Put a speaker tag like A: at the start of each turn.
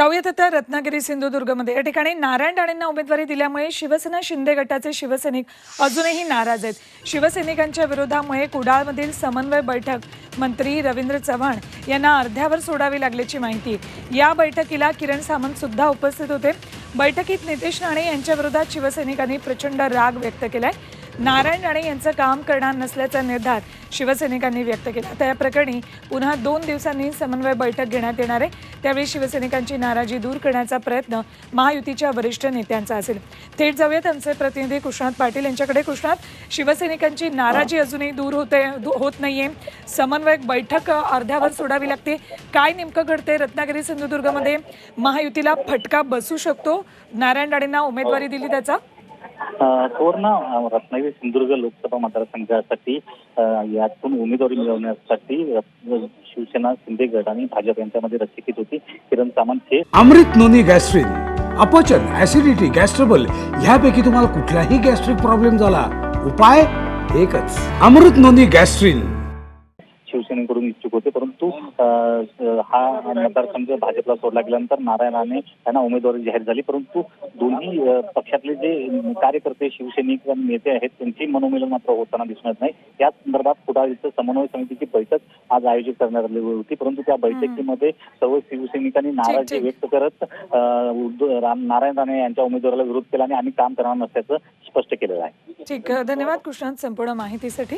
A: जाऊयात आता रत्नागिरी सिंधुदुर्गमध्ये. या ठिकाणी नारायण राणेंना उमेदवारी दिल्यामुळे शिवसेना शिंदे गटाचे शिवसैनिक अजूनही नाराज आहेत. शिवसैनिकांच्या विरोधामुळे कुडाळमधील समन्वय बैठक मंत्री रवींद्र चव्हाण यांना अर्ध्यावर सोडावी लागल्याची माहिती. या बैठकीला किरण सामंत सुद्धा उपस्थित होते. बैठकीत नितेश राणे यांच्या विरोधात शिवसैनिकांनी प्रचंड राग व्यक्त केलाय. नारायण राणे यांचं काम करणार नसल्याचा निर्धार शिवसैनिकांनी व्यक्त केला. तर या प्रकरणी पुन्हा दोन दिवसांनी समन्वय बैठक घेण्यात येणार आहे. त्यावेळी शिवसैनिकांची नाराजी दूर करण्याचा प्रयत्न महायुतीच्या वरिष्ठ नेत्यांचा असेल. थेट जाऊयात आमचे प्रतिनिधी कृष्णात पाटील यांच्याकडे. कृष्णात शिवसैनिकांची नाराजी अजूनही दूर होते होत नाहीये. समन्वय बैठक अर्ध्यावर सोडावी लागते. काय नेमकं घडते रत्नागिरी सिंधुदुर्गमध्ये? महायुतीला फटका बसू शकतो? नारायण राणेंना उमेदवारी दिली त्याचा?
B: सुवर्ण रत्नागिरी सिंधुदुर्ग लोकसभा मतदारसंघासाठी यातून उमेदवारी मिळवण्यासाठी शिवसेना शिंदे गट आणि भाजप यांच्यामध्ये रचित होती. किरण सामंत हे
C: अमृत नोनी गॅस्ट्रिन अपचन ऍसिडिटी गॅस्ट्रबल ह्यापैकी तुम्हाला कुठलाही गॅस्ट्रिक प्रॉब्लेम झाला. उपाय एकच. Amrut noni gastrin.
B: शिवसेनेकडून इच्छुक होते परंतु हा मतदारसंघ भाजपला सोडला गेल्यानंतर नारायण राणे यांना उमेदवारी जाहीर झाली परंतु दोन्ही पक्षातले जे कार्यकर्ते शिवसैनिक आणि नेते आहेत त्यांची मनोमिलन मात्र होताना दिसून येत नाही. या संदर्भात कुडाळ इथं समन्वय समितीची बैठक आज आयोजित करण्यात आली होती परंतु त्या बैठकीमध्ये सर्व शिवसैनिकांनी नाराजी. व्यक्त करत नारायण राणे यांच्या उमेदवाराला विरोध केला आणि आम्ही काम करणार नसल्याचं स्पष्ट केलेलं आहे.
A: ठीक धन्यवाद कृष्णात संपूर्ण माहितीसाठी.